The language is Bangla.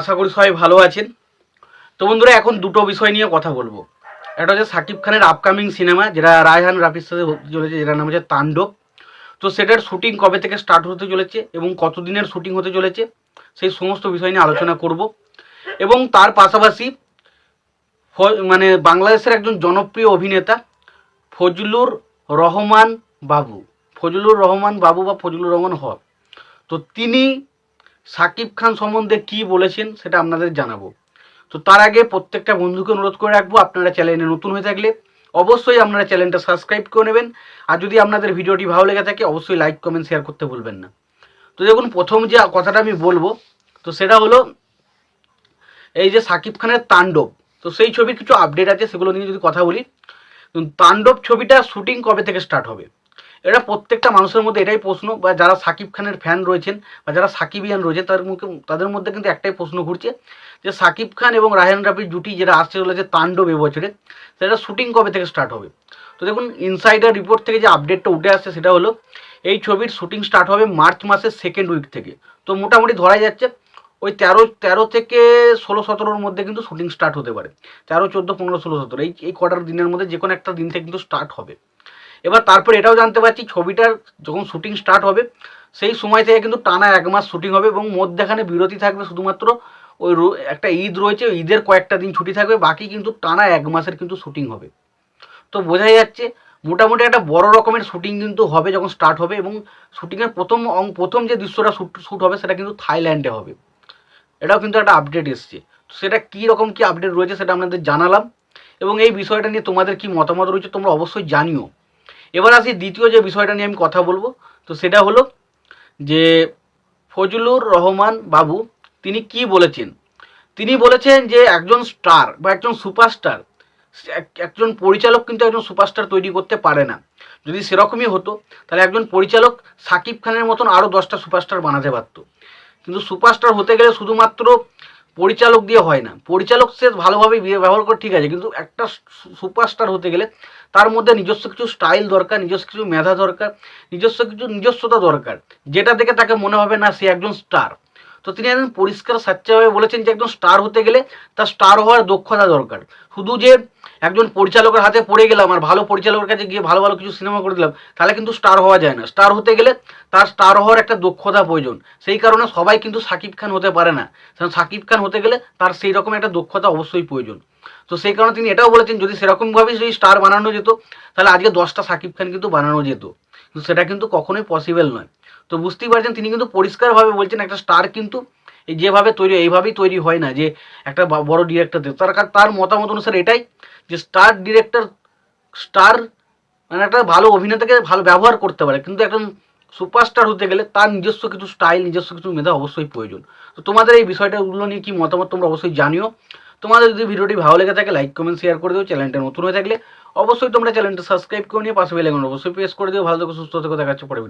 আশা করি সবাই ভালো আছেন। তো বন্ধুরা, এখন দুটো বিষয় নিয়ে কথা বলব। একটা হচ্ছে সাকিব খানের আপকামিং সিনেমা যেটা রায়হান রাফির সাথে চলেছে, যেটার নাম হচ্ছে তাণ্ডব। তো সেটার শুটিং কবে থেকে স্টার্ট হতে চলেছে এবং কতদিনের শুটিং হতে চলেছে, সেই সমস্ত বিষয় নিয়ে আলোচনা করব। এবং তার পাশাপাশি মানে বাংলাদেশের একজন জনপ্রিয় অভিনেতা ফজলুর রহমান বাবু, ফজলুর রহমান বাবু বা ফজলুর রহমান হক। তো তিনি সাকিব খান সম্বন্ধে কি বলেছেন সেটা আপনাদের জানাব। তো তার আগে প্রত্যেকটা বন্ধুকে অনুরোধ করে রাখব, আপনারা চ্যানেলে নতুন হয়ে থাকলে অবশ্যই আপনারা চ্যানেলটা সাবস্ক্রাইব করে নেবেন। আর যদি আপনাদের ভিডিওটি ভালো লেগে থাকে, অবশ্যই লাইক, কমেন্ট, শেয়ার করতে ভুলবেন না। তো দেখুন, প্রথম যে কথাটা আমি বলব, তো সেটা হলো, এই যে সাকিব খানের তাণ্ডব, তো সেই ছবির কিছু আপডেট আছে, সেগুলো নিয়ে যদি কথা বলি তাণ্ডব ছবিটা শুটিং কবে থেকে স্টার্ট হবে? এটা প্রত্যেকটা মানুষের মধ্যে এটাই প্রশ্ন, বা যারা সাকিব খানের ফ্যান রয়েছেন, বা যারা সাকিবিয়ান রয়েছে তাদের মুখে, তাদের মধ্যে কিন্তু একটাই প্রশ্ন ঘুরছে, যে সাকিব খান এবং রায়হান রাফির জুটি যেটা আসছে চলেছে তাণ্ডব এবছরে, সেটা শুটিং কবে থেকে স্টার্ট হবে? তো দেখুন ইনসাইডার রিপোর্ট থেকে যে আপডেটটা উঠে আসছে সেটা হলো, এই ছবির শুটিং স্টার্ট হবে মার্চ মাসের সেকেন্ড উইক থেকে। তো মোটামুটি ধরা যাচ্ছে, ওই তেরো তেরো থেকে ষোলো, সতেরোর মধ্যে কিন্তু শুটিং স্টার্ট হতে পারে। তেরো, চোদ্দ, পনেরো, ষোলো, সতেরো, এই এই কটার দিনের মধ্যে যে কোনো একটা দিন থেকে কিন্তু স্টার্ট হবে। এবার তারপর এটাও জানতে পারছি ছবিটার যখন শুটিং স্টার্ট হবে, সেই সময় থেকে কিন্তু টানা এক মাস শুটিং হবে এবং মধ্যেখানে বিরতি থাকবে শুধুমাত্র ওই একটা ঈদ রয়েছে ঈদের কয়েকটা দিন ছুটি থাকবে, বাকি কিন্তু টানা এক মাসের কিন্তু শুটিং হবে। তো বোঝাই যাচ্ছে, মোটামুটি একটা বড় রকমের শুটিং কিন্তু হবে যখন স্টার্ট হবে এবং শুটিংয়ের প্রথম প্রথম যে দৃশ্যটা শ্যুট শ্যুট হবে সেটা কিন্তু থাইল্যান্ডে হবে। এটাও কিন্তু একটা আপডেট এসছে। সেটা কী রকম কী আপডেট রয়েছে সেটা আপনাদের জানালাম এবং এই বিষয়টা নিয়ে তোমাদের কি মতামত রয়েছে তোমরা অবশ্যই জানিও। এবার আসি দ্বিতীয় যে বিষয়টা নিয়ে আমি কথা বলব, তো সেটা হলো যে ফজলুর রহমান বাবু তিনি কি বলেছেন? তিনি বলেছেন যে একজন স্টার বা একজন সুপারস্টার, একজন পরিচালক কিন্তু একজন সুপারস্টার তৈরি করতে পারে না। যদি সেরকমই হতো, তাহলে একজন পরিচালক সাকিব খানের মতন আরও দশটা সুপারস্টার বানাতে পারতো। কিন্তু সুপারস্টার হতে গেলে শুধুমাত্র পরিচালক দিয়ে হয় না। পরিচালক সে ভালোভাবে ব্যবহার করে, ঠিক আছে, কিন্তু একটা সুপারস্টার হতে গেলে তার মধ্যে নিজস্ব কিছু স্টাইল দরকার, নিজস্ব কিছু মেধা দরকার, নিজস্ব কিছু নিজস্বতা দরকার, যেটা দেখে তাকে মনে হবে না সে একজন স্টার। তো তিনি একজন পরিষ্কার স্বচ্ছভাবে বলেছেন যে একজন স্টার হতে গেলে তার স্টার হওয়ার দক্ষতা দরকার। শুধু যে একজন পরিচালকের হাতে পড়ে গেলাম আর ভালো পরিচালকের কাছে গিয়ে ভালো ভালো কিছু সিনেমা করে দিলাম, তাহলে কিন্তু স্টার হওয়া যায় না। স্টার হতে গেলে তার স্টার হওয়ার একটা দক্ষতা প্রয়োজন। সেই কারণে সবাই কিন্তু সাকিব খান হতে পারে না। কারণ সাকিব খান হতে গেলে তার সেই রকম একটা দক্ষতা অবশ্যই প্রয়োজন। তো সেই কারণে তিনি এটাও বলেছেন, যদি সেরকমভাবেই যদি স্টার বানানো যেত, তাহলে আজকে দশটা সাকিব খান কিন্তু বানানো যেত। কিন্তু সেটা কিন্তু কখনোই পসিবল নয়। তো বুঝতেই পারছেন, তিনি কিন্তু পরিষ্কারভাবে বলছেন, একটা স্টার কিন্তু যেভাবে তৈরি এইভাবেই তৈরি হয় না যে একটা বড় ডিরেক্টর তার তার মতামত অনুসারে এটাই যে স্টার ডিরেক্টর স্টার মানে একটা ভালো অভিনেতাকে ভালো ব্যবহার করতে পারে। কিন্তু একজন সুপারস্টার হতে গেলে তার নিজস্ব কিছু স্টাইল নিজস্ব কিছু মেধা অবশ্যই প্রয়োজন। তো তোমাদের এই বিষয়টাগুলো নিয়ে কি মতামত তোমরা অবশ্যই জানিও। তোমাদের যদি ভিডিওটি ভালো লেগে থাকে লাইক কমেন্ট শেয়ার করে দিও। চ্যানেলটা নতুন হয়ে থাকলে অবশ্যই তোমরা চ্যানেলটা সাবস্ক্রাইব করে নিয়ে পাশে বেল অবশ্যই প্রেস করে দিও। ভালো থেকে, সুস্থ থেকো দেখাচ্ছে পরে